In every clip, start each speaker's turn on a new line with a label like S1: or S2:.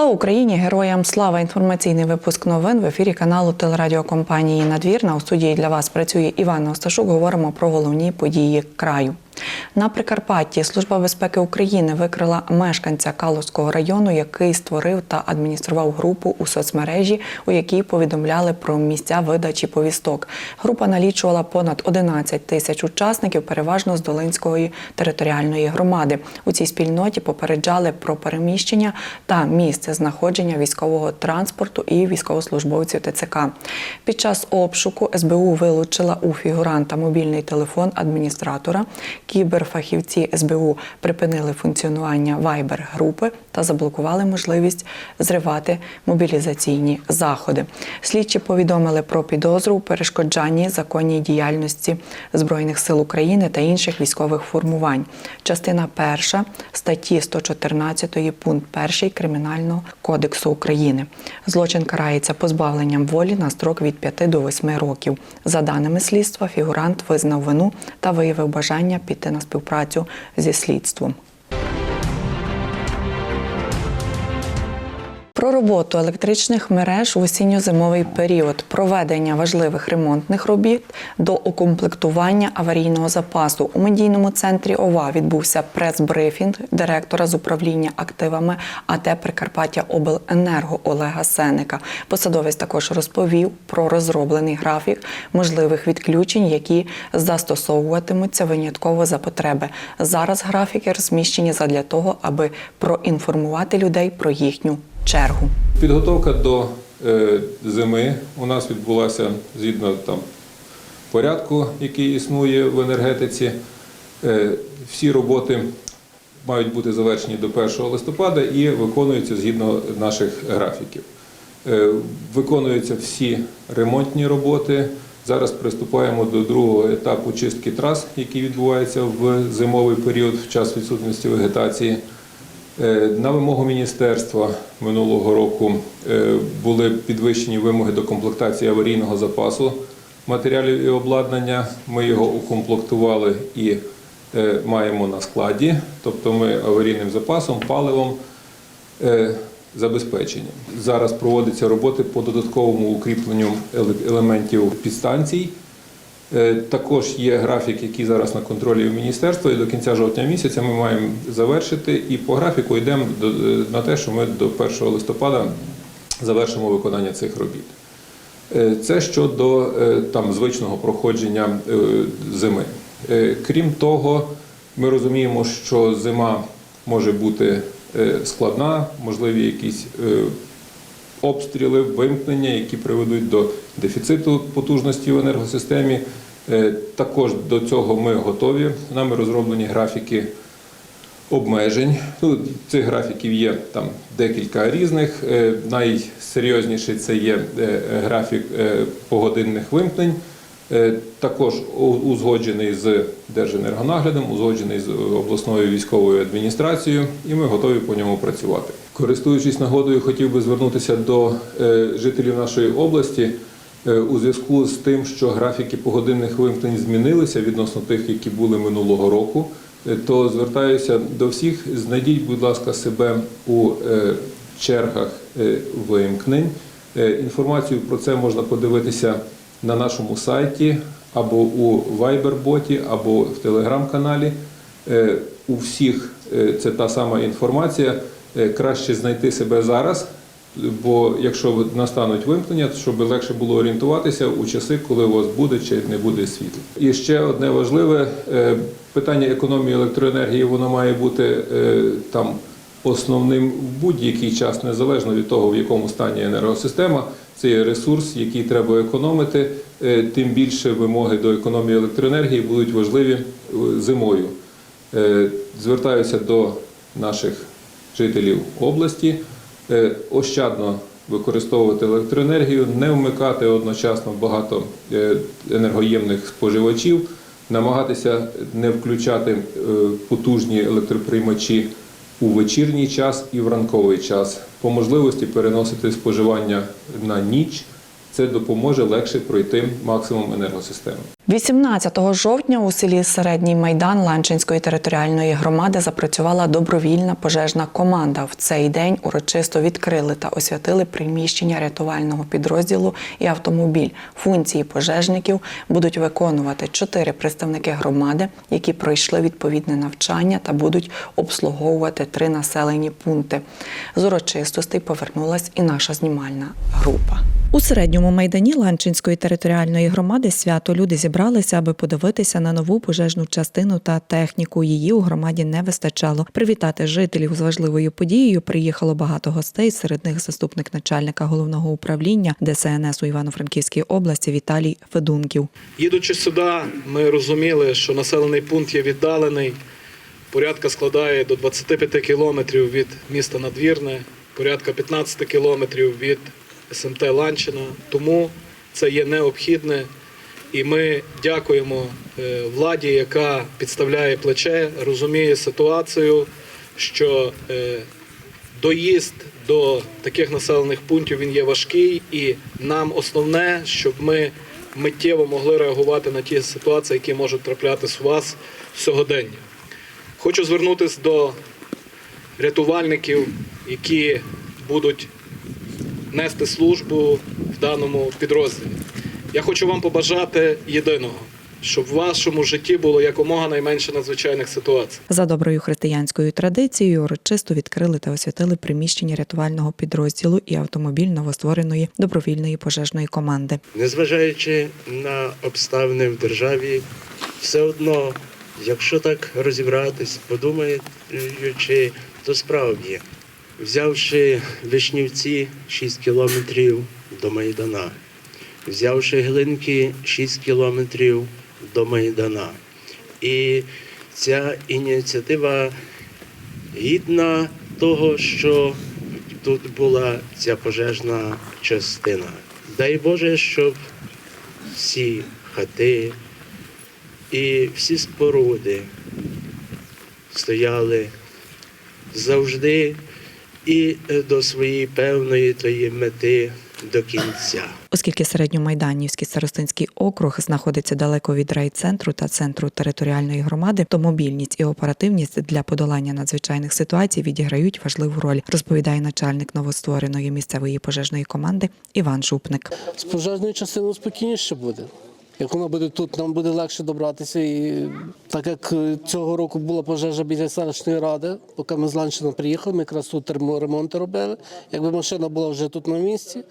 S1: Слава Україні! Героям слава! Інформаційний випуск новин в ефірі каналу телерадіокомпанії Надвірна. У студії для вас працює Іван Осташук. Говоримо про головні події краю. На Прикарпатті Служба безпеки України викрила мешканця Калузького району, який створив та адміністрував групу у соцмережі, у якій повідомляли про місця видачі повісток. Група налічувала понад 11 тисяч учасників, переважно з Долинської територіальної громади. У цій спільноті попереджали про переміщення та місце знаходження військового транспорту і військовослужбовців ТЦК. Під час обшуку СБУ вилучила у фігуранта мобільний телефон адміністратора. Кіберфахівці СБУ припинили функціонування Viber-групи та заблокували можливість зривати мобілізаційні заходи. Слідчі повідомили про підозру у перешкоджанні законній діяльності Збройних сил України та інших військових формувань. Частина перша статті 114 пункт 1 Кримінального кодексу України. Злочин карається позбавленням волі на строк від 5 до 8 років. За даними слідства, фігурант визнав вину та виявив бажання піти на співпрацю зі слідством. Про роботу електричних мереж в осінньо-зимовий період, проведення важливих ремонтних робіт до укомплектування аварійного запасу. У медійному центрі ОВА відбувся прес-брифінг директора з управління активами АТ Прикарпаття Обленерго Олега Сеника. Посадовець також розповів про розроблений графік можливих відключень, які застосовуватимуться винятково за потреби. Зараз графіки розміщені задля того, аби проінформувати людей про їхню чергу.
S2: Підготовка до е, зими у нас відбулася згідно там порядку, який існує в енергетиці. Е, всі роботи мають бути завершені до 1 листопада і виконуються згідно наших графіків. Е, виконуються всі ремонтні роботи. Зараз приступаємо до другого етапу чистки трас, який відбувається в зимовий період в час відсутності вегетації. Е, На вимогу міністерства минулого року е, були підвищені вимоги до комплектації аварійного запасу матеріалів і обладнання. Ми його укомплектували і е, маємо на складі, тобто ми аварійним запасом, паливом забезпечені. Зараз проводяться роботи по додатковому укріпленню еле- елементів підстанцій. Е, Також є графік, який зараз на контролі у міністерства, і до кінця жовтня місяця ми маємо завершити. І по графіку йдемо е, на те, що ми до 1 листопада завершимо виконання цих робіт. Е, Це щодо там звичного проходження зими. Крім того, ми розуміємо, що зима може бути складна, можливі якісь обстріли, вимкнення, які приведуть до дефіциту потужності в енергосистемі. Е, Також до цього ми готові. Нами розроблені графіки обмежень. Ну, цих графіків є там декілька різних. Е, Найсерйозніший це є е, графік погодинних вимкнень. Також узгоджений з Держенергонаглядом, узгоджений з обласною військовою адміністрацією, і ми готові по ньому працювати. Користуючись нагодою, хотів би звернутися до е, жителів нашої області е, у зв'язку з тим, що графіки погодинних вимкнень змінилися відносно тих, які були минулого року. е, То звертаюся до всіх, знайдіть, будь ласка, себе у чергах вимкнень. Інформацію про це можна подивитися на нашому сайті або у Viber-боті, або в телеграм-каналі. У всіх це та сама інформація. Е, Краще знайти себе зараз, бо якщо настануть вимкнення, то щоб легше було орієнтуватися у часи, коли у вас буде чи не буде світла. І ще одне важливе е, питання економії електроенергії, воно має бути е, там основним в будь-який час, незалежно від того, в якому стані енергосистема. Це є ресурс, який треба економити. Тим більше вимоги до економії електроенергії будуть важливі зимою. Звертаюся до наших жителів області е, ощадно використовувати електроенергію, не вмикати одночасно багато е, енергоємних споживачів, намагатися не включати е, потужні електроприймачі у вечірній час і в ранковий час. По можливості переносити споживання на ніч. Це допоможе легше пройти максимум енергосистеми.
S1: 18 жовтня у селі Середній Майдан Ланчинської територіальної громади запрацювала добровільна пожежна команда. В цей день урочисто відкрили та освятили приміщення рятувального підрозділу і автомобіль. Функції пожежників будуть виконувати чотири представники громади, які пройшли відповідне навчання та будуть обслуговувати три населені пункти. З урочистостей повернулась і наша знімальна група. У середньому майдані Ланчинської територіальної громади свято люди зібралися, аби подивитися на нову пожежну частину та техніку. Її у громаді не вистачало. Привітати жителів з важливою подією приїхало багато гостей. Серед них заступник начальника головного управління ДСНС у Івано-Франківській області Віталій Федунків.
S3: Їдучи сюди, ми розуміли, що населений пункт є віддалений. Порядка складає до 25 кілометрів від міста Надвірне, порядка 15 кілометрів від СМТ Ланчина. Тому це є необхідне. І ми дякуємо е, владі, яка підставляє плече, розуміє ситуацію, що е, доїзд до таких населених пунктів він є важкий, і нам основне, щоб ми миттєво могли реагувати на ті ситуації, які можуть траплятися у вас сьогодення. Хочу звернутися до рятувальників, які будуть нести службу в даному підрозділі. Я хочу вам побажати єдиного, щоб в вашому житті було якомога найменше надзвичайних ситуацій.
S1: За доброю християнською традицією урочисто відкрили та освятили приміщення рятувального підрозділу і автомобіль новоствореної добровільної пожежної команди.
S4: Незважаючи на обставини в державі, все одно, якщо так розібратись, подумаючи, то справді, взявши Вишнівці 6 кілометрів до Майдана, взявши Глинки 6 кілометрів до Майдана. І ця ініціатива гідна того, що тут була ця пожежна частина. Дай Боже, щоб всі хати і всі споруди стояли завжди і е, до своєї певної тої мети до кінця.
S1: Оскільки середньомайданівський старостинський округ знаходиться далеко від райцентру та центру територіальної громади, то мобільність і оперативність для подолання надзвичайних ситуацій відіграють важливу роль, розповідає начальник новоствореної місцевої пожежної команди Іван Жупник.
S5: З пожежною частиною спокійніше буде. Як воно буде тут, нам буде легше добратися. І так як е, цього року була пожежа біля селищної ради, поки ми з Ланщина приїхали, ми якраз тут ремонти робили. Якби машина була вже тут на місці,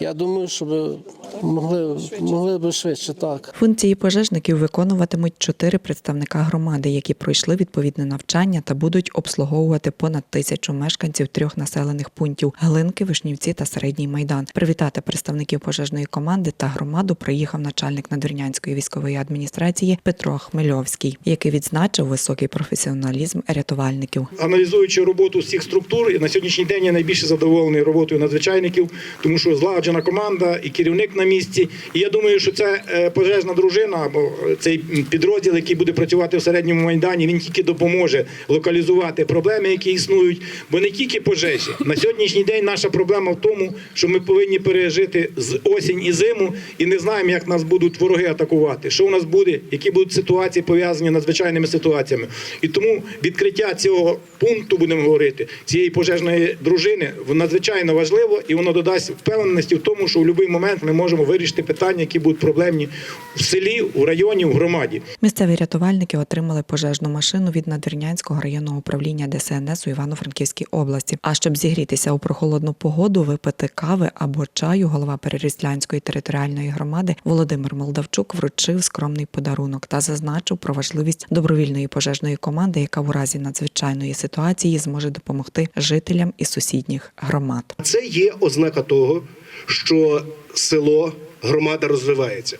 S5: я думаю, що би могли, могли б швидше так.
S1: Функції пожежників виконуватимуть чотири представника громади, які пройшли відповідне навчання та будуть обслуговувати понад тисячу мешканців трьох населених пунктів Глинки, Вишнівці та Середній Майдан. Привітати представників пожежної команди та громаду приїхав начальник Надвірнянської військової адміністрації Петро Хмельовський, який відзначив високий професіоналізм рятувальників.
S6: аналізуючи роботу всіх структур, на сьогоднішній день я найбільше задоволений роботою надзвичайників, тому що злагоджена команда і керівник на місці. І я думаю, що це пожежна дружина або цей підрозділ, який буде працювати в середньому майдані, він тільки допоможе локалізувати проблеми, які існують. Бо не тільки пожежі. На сьогоднішній день наша проблема в тому, що ми повинні пережити з осінь і зиму, і не знаємо, як нас будуть вороги атакувати. Що у нас буде, які будуть ситуації пов'язані надзвичайними ситуаціями. І тому відкриття цього пункту, будемо говорити, цієї пожежної дружини, надзвичайно важливо, і воно додасть впевненості в тому, що в будь-який момент ми можемо вирішити питання, які будуть проблемні в селі, в районі, в громаді.
S1: Місцеві рятувальники отримали пожежну машину від Надвірнянського районного управління ДСНС у Івано-Франківській області. А щоб зігрітися у прохолодну погоду, випити кави або чаю, голова Переріслянської територіальної громади Володимир Молдавчук вручив скромний подарунок та зазначив про важливість добровільної пожежної команди, яка в разі надзвичайної ситуації зможе допомогти жителям із сусідніх громад.
S7: Це є ознака того, що село, громада розвивається.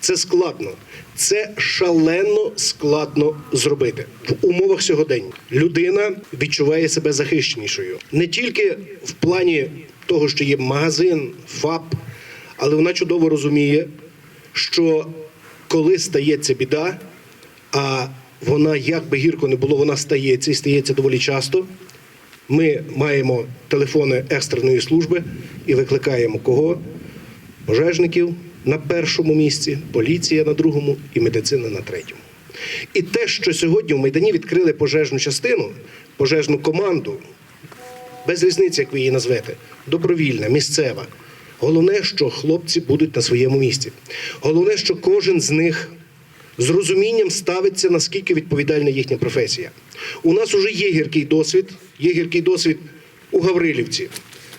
S7: Це складно, це шалено складно зробити в умовах сьогодення. Людина відчуває себе захищенішою не тільки в плані того, що є магазин, ФАП, але вона чудово розуміє, що коли стається біда, а вона як би гірко не було, вона стається і стається доволі часто. Ми маємо телефони екстреної служби і викликаємо кого? Пожежників, на першому місці, поліція на другому і медицина на третьому. І те, що сьогодні в Майдані відкрили пожежну частину, пожежну команду, без різниці, як ви її назвете, добровільна, місцева. Головне, що хлопці будуть на своєму місці. Головне, що кожен з них з розумінням ставиться, наскільки відповідальна їхня професія. У нас вже є гіркий досвід, є гіркий досвід у Гаврилівці,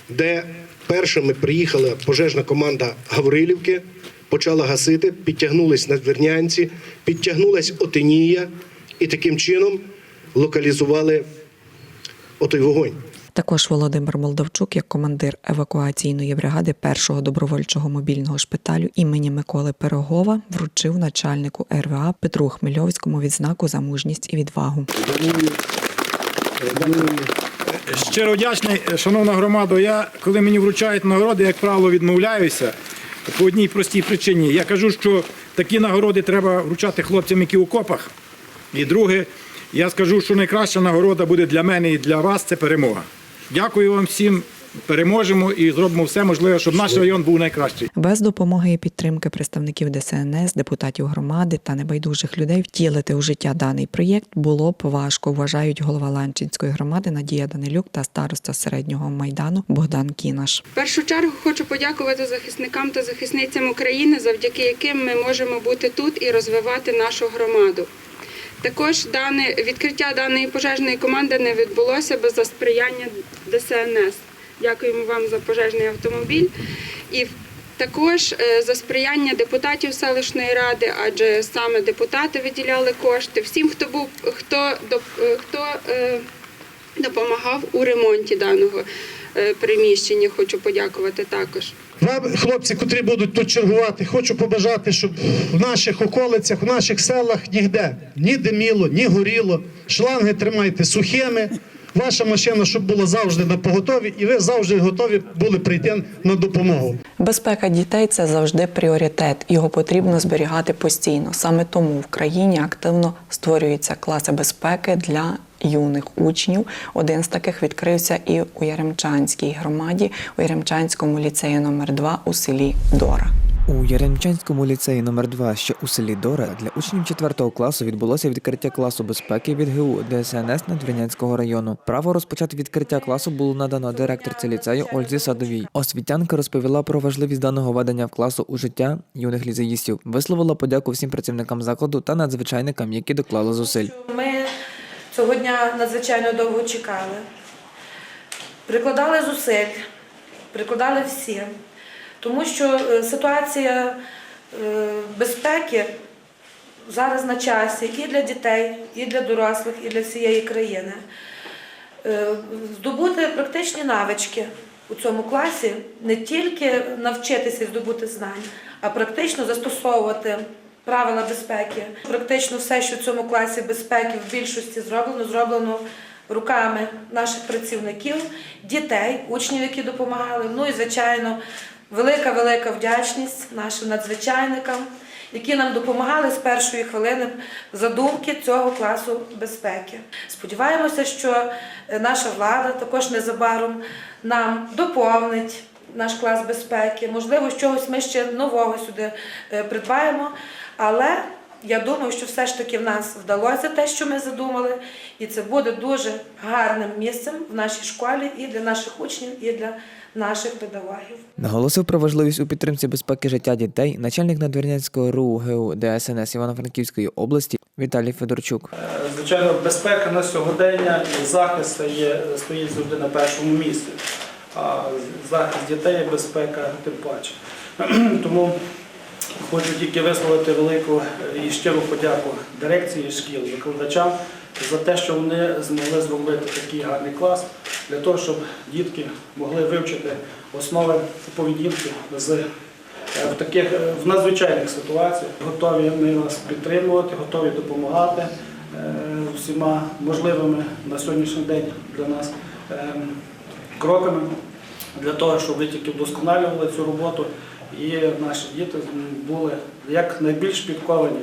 S7: де першими приїхала пожежна команда Гаврилівки, почала гасити, підтягнулись на Двернянці, підтягнулась Отинія і таким чином локалізували отой вогонь.
S1: Також Володимир Молдавчук, як командир евакуаційної бригади першого добровольчого мобільного шпиталю імені Миколи Пирогова, вручив начальнику РВА Петру Хмельовському відзнаку за мужність і відвагу.
S6: Щиро вдячний, шановна громада. Я, коли мені вручають нагороди, як правило, відмовляюся по одній простій причині. Я кажу, що такі нагороди треба вручати хлопцям, які в окопах. І друге, я скажу, що найкраща нагорода буде для мене і для вас це перемога. Дякую вам всім. Переможемо і зробимо все можливе, щоб наш район був найкращий.
S1: Без допомоги і підтримки представників ДСНС, депутатів громади та небайдужих людей втілити у життя даний проєкт було б важко, вважають голова Ланчинської громади Надія Данилюк та староста середнього майдану Богдан Кінаш.
S8: В першу чергу хочу подякувати захисникам та захисницям України, завдяки яким ми можемо бути тут і розвивати нашу громаду. Також дане відкриття даної пожежної команди не відбулося без сприяння ДСНС. Дякуємо вам за пожежний автомобіль. І також е, за сприяння депутатів селищної ради, адже саме депутати виділяли кошти. Всім, хто був хто е, хто е, допомагав у ремонті даного приміщення. Хочу подякувати також.
S9: Вам, хлопці, котрі будуть тут чергувати, хочу побажати, щоб в наших околицях, в наших селах ніде ні диміло, ні горіло. Шланги тримайте сухими. Ваша машина, щоб була завжди на поготові, і ви завжди готові були прийти на допомогу.
S1: Безпека дітей це завжди пріоритет. Його потрібно зберігати постійно. Саме тому в країні активно створюються класи безпеки для юних учнів. Один з таких відкрився і у Яремчанській громаді, у Яремчанському ліцеї номер 2 у селі Дора.
S10: У Яремчанському ліцеї номер 2 що у селі Дора, для учнів 4 класу відбулося відкриття класу безпеки від ГУ ДСНС Надвірнянського району. Право розпочати відкриття класу було надано директорці ліцею Ользі Садовій. Освітянка розповіла про важливість даного ведення в класу у життя юних ліцеїстів, висловила подяку всім працівникам закладу та надзвичайникам, які доклали зусиль.
S11: Ми цього дня надзвичайно довго чекали. Прикладали зусиль, прикладали всі, тому що е, ситуація е, безпеки зараз на часі і для дітей, і для дорослих, і для всієї країни. Е, Здобути практичні навички у цьому класі не тільки навчитися здобути знань, а практично застосовувати правила безпеки. Практично все, що в цьому класі безпеки в більшості зроблено, зроблено руками наших працівників, дітей, учнів, які допомагали. Ну і звичайно, велика велика вдячність нашим надзвичайникам, які нам допомагали з першої хвилини задумки цього класу безпеки. Сподіваємося, що наша влада також незабаром нам доповнить наш клас безпеки. Можливо, чогось ми ще нового сюди е, придбаємо, але я думаю, що все ж таки в нас вдалося те, що ми задумали, і це буде дуже гарним місцем в нашій школі і для наших учнів, і для наших педагогів.
S10: Наголосив про важливість у підтримці безпеки життя дітей начальник Надвірнянського РУ ГУ ДСНС Івано-Франківської області Віталій Федорчук.
S12: Звичайно, безпека на сьогодення і захист є, стоїть завжди на першому місці. А захист дітей і безпека тим паче. Тому хочу тільки висловити велику і щиру подяку дирекції шкіл, викладачам за те, що вони змогли зробити такий гарний клас для того, щоб дітки могли вивчити основи поведінки з е, в таких е, в надзвичайних ситуаціях. Готові ми вас підтримувати, готові допомагати е, всіма можливими на сьогоднішній день для нас е, кроками для того, щоб ви тільки вдосконалювали цю роботу і наші діти були як найбільш підковані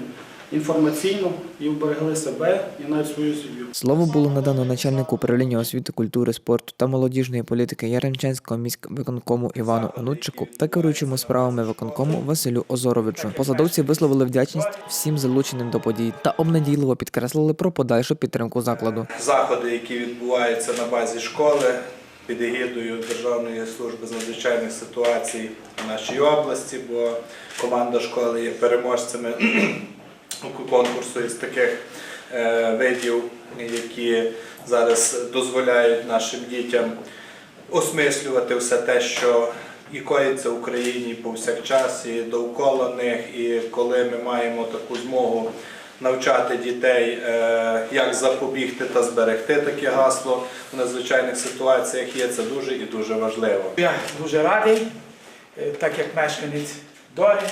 S12: інформаційно і вберегли себе і навіть свою сім'ю.
S10: Слово було надано начальнику управління освіти, культури, спорту та молодіжної політики Яремчанського міськвиконкому Івану Онучику та керуючому справами виконкому Василю Озоровичу. Посадовці висловили вдячність всім залученим до подій та обнадійливо підкреслили про подальшу підтримку закладу.
S13: заходи, які відбуваються на базі школи під егідою Державної служби з надзвичайних ситуацій в нашій області, бо команда школи є переможцями конкурсу із таких е, видів, які зараз дозволяють нашим дітям осмислювати все те, що і коїться в Україні повсякчас, і довкола них. І коли ми маємо таку змогу навчати дітей, е, як запобігти та зберегти таке гасло в надзвичайних ситуаціях, є це дуже і дуже важливо.
S14: Я дуже радий, е, так як мешканець Дори.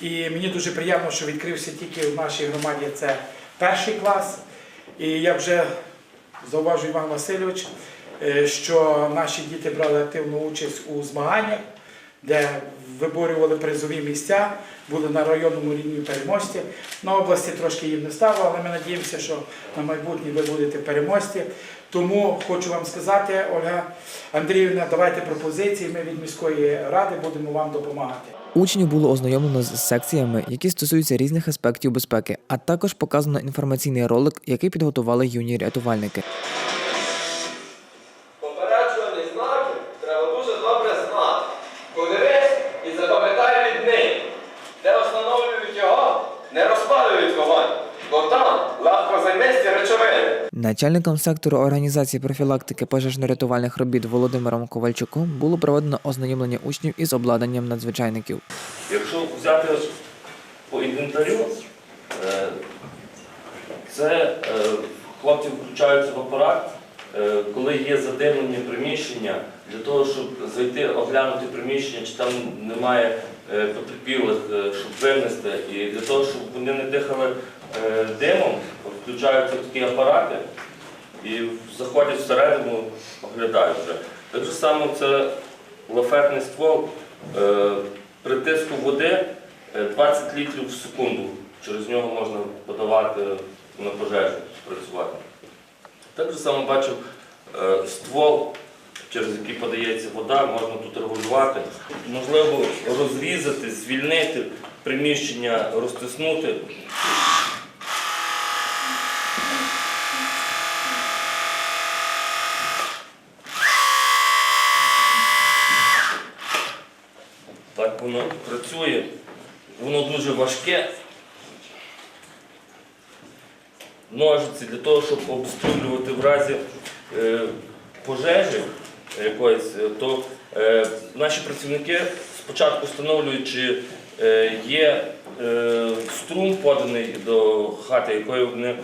S14: І мені дуже приємно, що відкрився тільки в нашій громаді це перший клас. І я вже зауважу Іван Васильович, е, що наші діти брали активну участь у змаганнях, де виборювали призові місця, були на районному рівні переможці. На області трошки їм не стало, але ми надіємося, що на майбутнє ви будете переможці. Тому хочу вам сказати, Ольга Андріївна, давайте пропозиції. Ми від міської ради будемо вам допомагати.
S10: Учнів було ознайомлено з секціями, які стосуються різних аспектів безпеки, а також показано інформаційний ролик, який підготували юні рятувальники.
S15: Попереджувальні знаки треба дуже добре знати. Подивись і запам'ятай від них. Де встановлюють його, не розпалюють вогонь, бо там легко займисті речовини.
S10: Начальником сектору організації профілактики пожежно-рятувальних робіт Володимиром Ковальчуком було проведено ознайомлення учнів із обладнанням надзвичайників.
S15: Якщо взяти по інвентарю, е, це е, хлопці включаються в апарат, е, коли є задимлені приміщення, для того, щоб зайти оглянути приміщення, чи там немає потерпілих, щоб винести, і для того, щоб вони не дихали димом, включаються такі апарати і заходять всередину, оглядають вже. Так же само це лафетний ствол. Е, При тиску води е, 20 літрів в секунду. Через нього можна подавати на пожежу, працювати. Так же само бачив е, ствол, через який подається вода, можна тут регулювати. Можливо, розрізати, звільнити приміщення, розтиснути. Так воно працює. Воно дуже важке. Ножиці для того, щоб обстрілювати в разі е, пожежі якоїсь, е, то е, наші працівники спочатку встановлюють, чи є струм поданий до хати, якою вони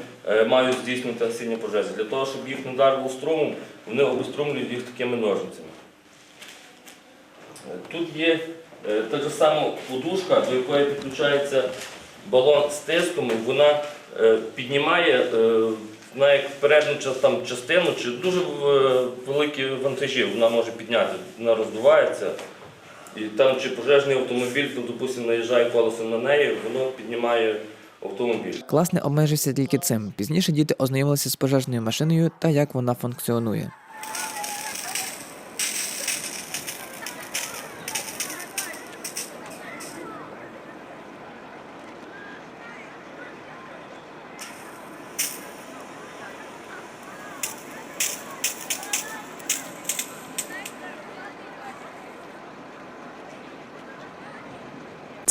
S15: мають здійснювати гасіння пожежі. Для того, щоб їх не вдарило струмом, вони обструмлюють їх такими ножницями. Е, Тут є так же само подушка, до якої підключається балон з тиском, вона е, піднімає е, вона як передню там, частину чи дуже е, великі вантажі вона може підняти, вона роздувається. І там чи пожежний автомобіль, то, допустимо, наїжджає колесом на неї, воно піднімає автомобіль.
S10: Клас не обмежився тільки цим. Пізніше діти ознайомилися з пожежною машиною та як вона функціонує.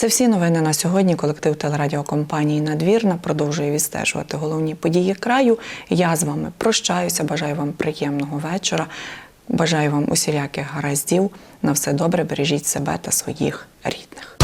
S1: Це всі новини на сьогодні. Колектив телерадіокомпанії Надвірна продовжує відстежувати головні події краю. Я з вами прощаюся. Бажаю вам приємного вечора. Бажаю вам усіляких гараздів. На все добре, бережіть себе та своїх рідних.